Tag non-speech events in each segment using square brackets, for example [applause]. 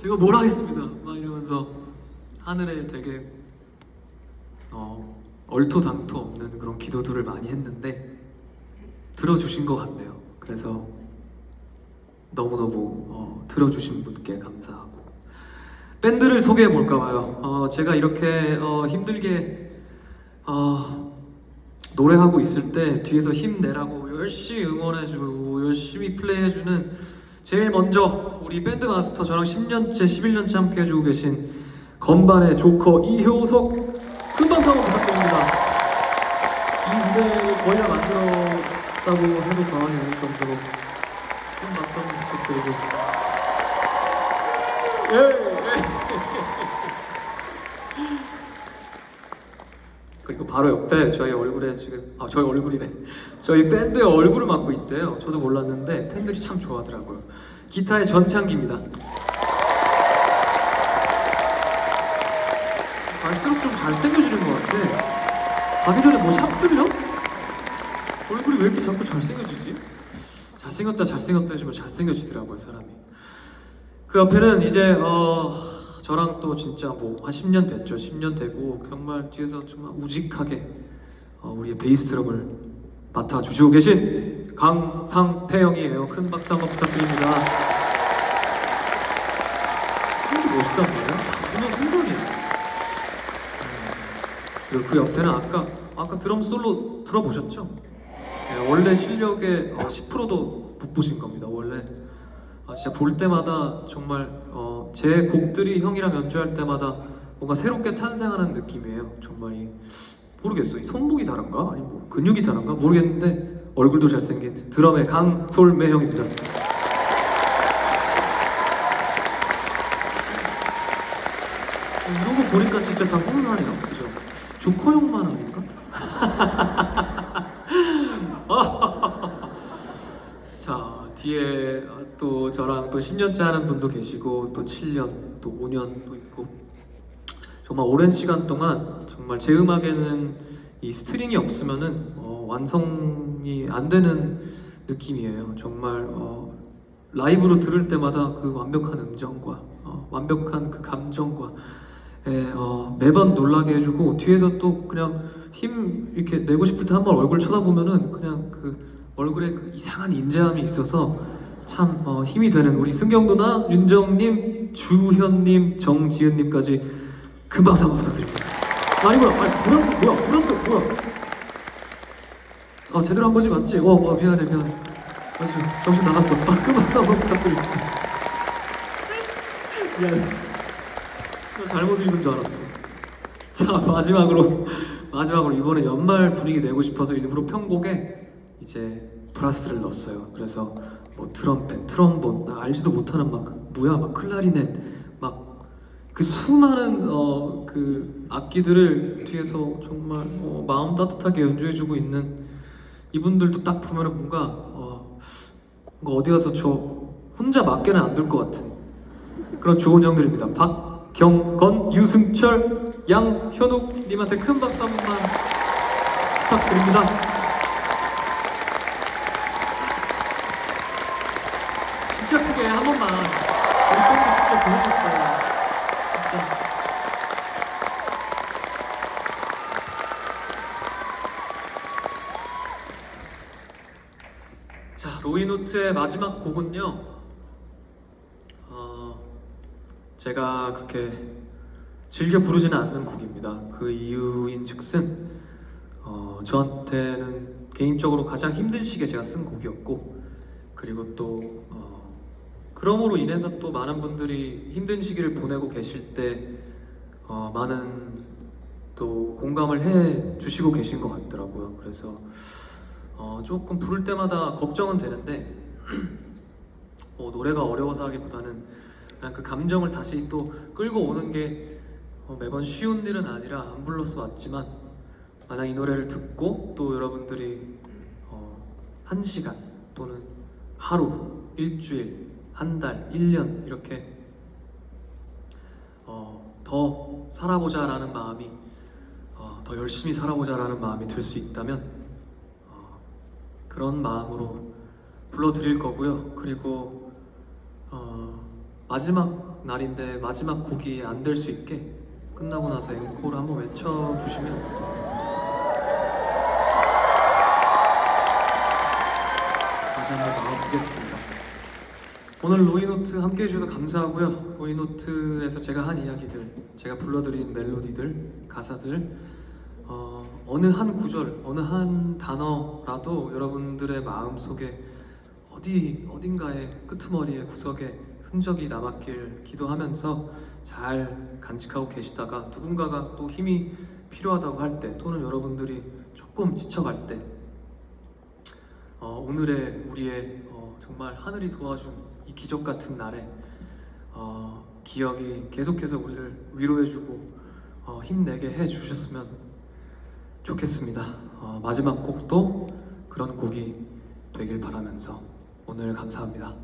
제가 뭘 하겠습니다. 막 이러면서 하늘에 되게 어, 얼토당토 없는 그런 기도들을 많이 했는데 들어주신 것 같네요. 그래서 너무너무 어, 들어주신 분께 감사하고 밴드를 소개해 볼까 봐요. 어, 제가 이렇게 어, 힘들게 어, 노래하고 있을 때 뒤에서 힘내라고 열심히 응원해주고 열심히 플레이해주는 제일 먼저 우리 밴드 마스터 저랑 10년째 11년째 함께 해주고 계신 건반의 조커 이효석 큰 박수 한번 부탁드립니다. 이 무대를 거의 다 만들었다고 해도 과언이 아닐 정도로 큰 박수 한번 부탁드리고 예, 예. 그리고 바로 옆에 저희 얼굴에 지금 아 저희 얼굴이네. [laughs] 저희 밴드의 얼굴을 맡고 있대요. 저도 몰랐는데 팬들이 참 좋아하더라고요. 기타의 전창기입니다. 갈수록 좀 잘생겨지는 것 같아. 가기 전에 뭐샵 뚫려? 얼굴이 왜 이렇게 자꾸 잘생겨지지? 잘생겼다 잘생겼다 해주면 잘생겨지더라고요 사람이. 그 옆에는 이제 어 저랑 또 진짜 뭐 한 10년 됐죠. 10년 되고 정말 뒤에서 정말 우직하게 어, 우리의 베이스 드럼을 맡아 주시고 계신 강상태영이에요. 큰 박수 한번 부탁드립니다. 이렇게 멋있단 말이야 분명 흥분이야 그리고 그 옆에는 아까 아까 드럼 솔로 들어보셨죠? 네, 원래 실력의 어, 10%도 못 보신 겁니다 아, 진짜 볼 때마다 정말 어, 제 곡들이 형이랑 연주할 때마다 뭔가 새롭게 탄생하는 느낌이에요. 정말 이 모르겠어. 이 손목이 다른가? 아니 뭐 근육이 다른가? 모르겠는데 얼굴도 잘생긴 드럼의 강솔매 형입니다. 어, 이런 거 보니까 진짜 다 훈훈하네요. 그죠? 조커 형만 아닌가? [laughs] [laughs] 자 뒤에 또 저랑 또 10년째 하는 분도 계시고 또 7년 또 5년 또 있고. 정말 오랜 시간 동안 정말 제 음악에는 이 스트링이 없으면은 어, 완성이 안 되는 느낌이에요. 정말 어, 라이브로 들을 때마다 그 완벽한 음정과 어, 완벽한 그 감정과 예, 어, 매번 놀라게 해주고 뒤에서 또 그냥 힘 이렇게 내고 싶을 때 한 번 얼굴 쳐다보면은 그냥 그 얼굴에 그 이상한 인자함이 있어서 참 어, 힘이 되는 우리 승경 누나, 윤정님, 주현님, 정지은님까지 금방 한번 부탁드립니다. 아니구나, 아니 불었어, 뭐야, 불었어, 뭐야? 아 제대로 한 거지 맞지? 어, 어 미안해, 미안. 맞지, 정신 나갔어. 아 금방 한번 부탁드립니다. 미안해. 나 잘못 읽은 줄 알았어. 자 마지막으로 마지막으로 이번에 연말 분위기 내고 싶어서 일부러 편곡에 이제 브라스를 넣었어요. 그래서 뭐 트럼펫, 트럼본, 나 알지도 못하는 막 뭐야 막 클라리넷 막 그 수많은 어 그 악기들을 뒤에서 정말 어, 마음 따뜻하게 연주해주고 있는 이분들도 딱 보면은 뭔가 어 뭔가 어디 가서 저 혼자 맞게는 안될것 같은 그런 좋은 형들입니다. 박경건, 유승철, 양현욱 님한테 큰 박수 한 번만 부탁드립니다. 진짜 크게 한 번만 우리 팬들 진짜 보내줬어요. 진짜. 자, 로이노트의 마지막 곡은요. 어, 제가 그렇게 즐겨 부르지는 않는 곡입니다. 그 이유인 즉슨 어, 저한테는 개인적으로 가장 힘든 시기에 제가 쓴 곡이었고 그리고 또 어, 그럼으로 인해서 또 많은 분들이 힘든 시기를 보내고 계실 때 어, 많은 또 공감을 해 주시고 계신 것 같더라고요. 그래서 어, 조금 부를 때마다 걱정은 되는데 뭐 [clears throat] 노래가 어려워서 하기보다는 그냥 그 감정을 다시 또 끌고 오는 게 어, 매번 쉬운 일은 아니라 안 불러서 왔지만 만약 이 노래를 듣고 또 여러분들이 어, 한 시간 또는 하루, 일주일, 한 달, 1년 이렇게 어, 더 살아보자라는 마음이 어, 더 열심히 살아보자라는 마음이 들 수 있다면 어, 그런 마음으로 불러드릴 거고요. 그리고 어, 마지막 날인데 마지막 곡이 안 될 수 있게 끝나고 나서 앵콜을 한번 외쳐주시면 다시 한번 나와보겠습니다. 오늘 로이노트 함께 해주셔서 감사하고요. 로이노트에서 제가 한 이야기들, 제가 불러드린 멜로디들, 가사들, 어, 어느 한 구절, 어느 한 단어라도 여러분들의 마음 속에 어디 어딘가에 끄트머리에 구석에 흔적이 남았길 기도하면서 잘 간직하고 계시다가 누군가가 또 힘이 필요하다고 할 때 또는 여러분들이 조금 지쳐갈 때 어, 오늘의 우리의 어, 정말 하늘이 도와준 이 기적 같은 날에 어, 기억이 계속해서 우리를 위로해주고 어, 힘내게 해주셨으면 좋겠습니다. 어, 마지막 곡도 그런 곡이 되길 바라면서 오늘 감사합니다.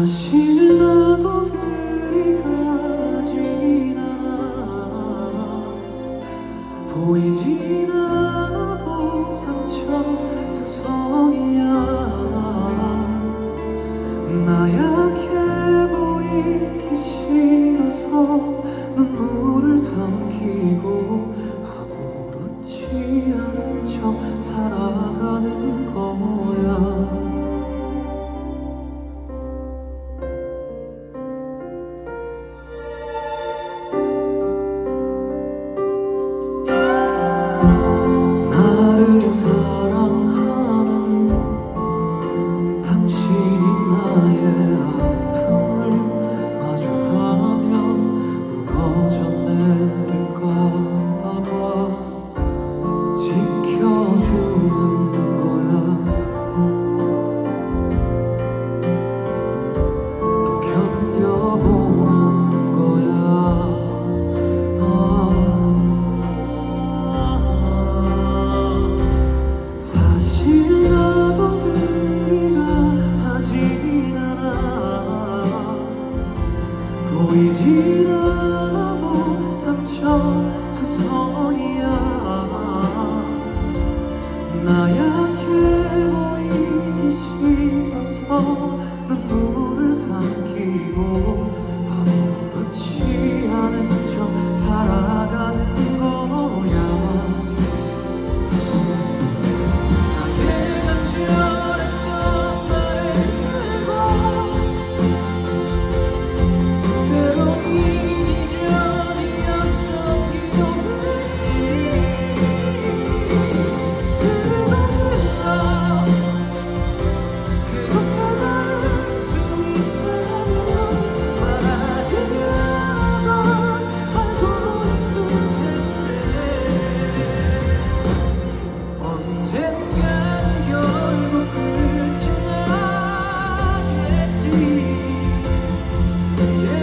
사실 나도 보이진 않아도 상처투성이야. 나약해 yeah.